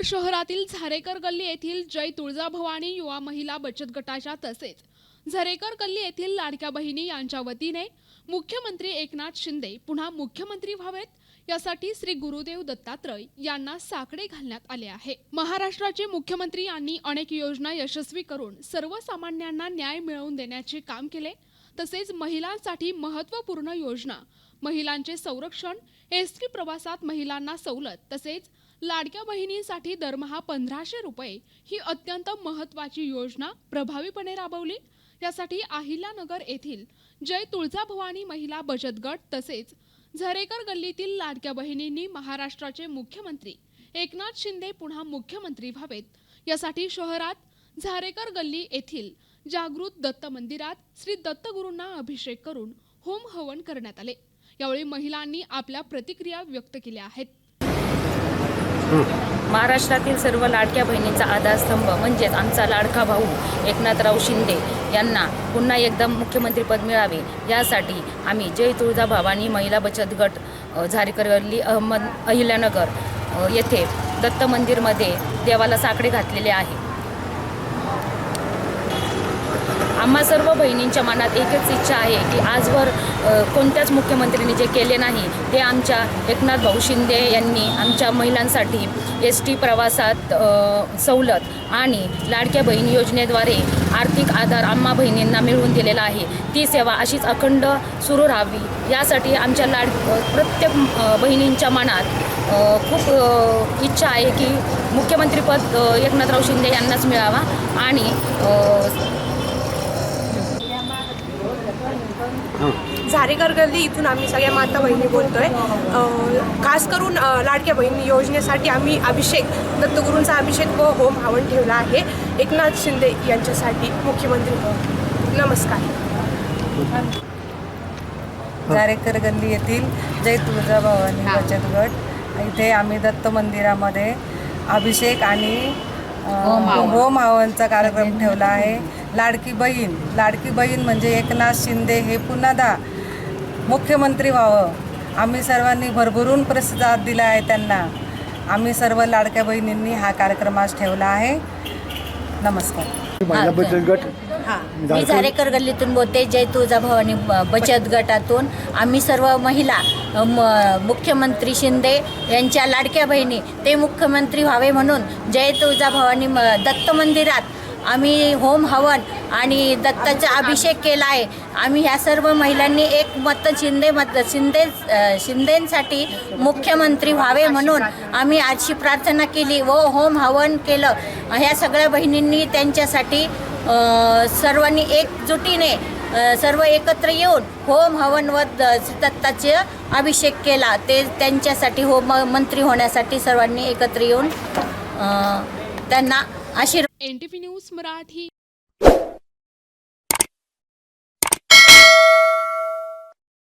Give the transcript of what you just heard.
नगर शहरातील झारेकर गल्ली येथील जय तुळजाभवानी युवा महिला बचत गटाच्या तसेच झरेकर गल्ली येथील लाडक्या बहिणी यांच्या वतीने मुख्यमंत्री एकनाथ शिंदे पुन्हा मुख्यमंत्री व्हावेत यासाठी श्री गुरुदेव दत्तात्रय यांना साकडे घालण्यात आले आहे. महाराष्ट्राचे मुख्यमंत्री यांनी अनेक योजना यशस्वी करून सर्वसामान्यांना न्याय मिळवून देण्याचे काम केले. तसेच महिलांसाठी महत्त्वपूर्ण योजना महिलांचे संरक्षण एस टी प्रवासात महिलांना सवलत तसेच लाडक्या बहिणींसाठी दरमहा पंधराशे रुपये ही अत्यंत महत्त्वाची योजना प्रभावीपणे राबवली. यासाठी अहिल्यानगर येथील जय तुळजाभवानी महिला बचत गट तसेच झरेकर गल्लीतील लाडक्या बहिणींनी महाराष्ट्राचे मुख्यमंत्री एकनाथ शिंदे पुन्हा मुख्यमंत्री व्हावेत. यासाठी शहरात झारेकर गल्ली येथील जागृत दत्त मंदिरात श्री दत्तगुरूंना अभिषेक करून होम हवन करण्यात आले. यावेळी महिलांनी आपल्या प्रतिक्रिया व्यक्त केल्या आहेत. महाराष्ट्रातील सर्व लाडक्या बहिणींचा आधारस्तंभ म्हणजेच आमचा लाडका भाऊ एकनाथराव शिंदे यांना पुन्हा एकदा मुख्यमंत्रीपद मिळावे. यासाठी आम्ही जय तुळजा भवानी महिला बचत गट अ, अहमद अहिल्यानगर येथे दत्त मंदिरमध्ये देवाला साकडे घातलेले आहे. आम्हा सर्व बहिणींच्या मनात एकच इच्छा आहे की आजवर कोणत्याच मुख्यमंत्र्यांनी जे केले नाही ते आमच्या एकनाथ भाऊ शिंदे यांनी आमच्या महिलांसाठी एस टी प्रवासात सवलत आणि लाडक्या बहीण योजनेद्वारे आर्थिक आधार आम्हा बहिणींना मिळवून दिलेला आहे. ती सेवा अशीच अखंड सुरू राहावी. यासाठी आमच्या लाड प्रत्येक बहिणींच्या मनात खूप इच्छा आहे की मुख्यमंत्रीपद एकनाथराव शिंदे यांनाच मिळावा आणि झारेकर गल्ली इथून आम्ही सगळ्या माता बहिणी बोलतोय. खास करून लाडक्या बहिणी योजनेसाठी आम्ही अभिषेक दत्तगुरूंचा अभिषेक व होम हवन ठेवला आहे. एकनाथ शिंदे यांच्यासाठी मुख्यमंत्री नमस्कार. झारेकर गल्ली येथील जय तुळजाभवानी बचत गट. इथे आम्ही दत्त मंदिरामध्ये अभिषेक आणि अ, होम हवनचा कार्यक्रम ठेवला आहे. लाडकी बहीण. लाडकी बहीण म्हणजे एकनाथ शिंदे हे पुन्हादा मुख्यमंत्री व्हावं. आम्ही सर्वांनी भरभरून प्रतिसाद दिला आहे त्यांना. आम्ही सर्व लाडक्या बहिणींनी हा कार्यक्रम आज ठेवला आहे. नमस्कार. महिला बचत गट. मी झारेकर गल्लीतून बोलते जय तुळजाभवानी ब- बचत गटातून. आम्ही सर्व महिला म- मुख्यमंत्री शिंदे यांच्या लाडक्या बहिणी ते मुख्यमंत्री व्हावे म्हणून जय तुळजाभवानी म- दत्त मंदिरात आम्ही होम हवन आणि दत्ताचा अभिषेक केला आहे. आम्ही ह्या सर्व महिलांनी एक मत शिंदे मत शिंदे शिंदेसाठी मुख्यमंत्री व्हावे म्हणून आम्ही आजची प्रार्थना केली व होम हवन केलं. ह्या सगळ्या बहिणींनी त्यांच्यासाठी सर्वांनी एकजुटीने सर्व एकत्र येऊन होम हवन व दत्ताचे अभिषेक केला. ते त्यांच्यासाठी होम मंत्री होण्यासाठी सर्वांनी एकत्र येऊन त्यांना आशीर्वाद एन टी न्यूज मराठी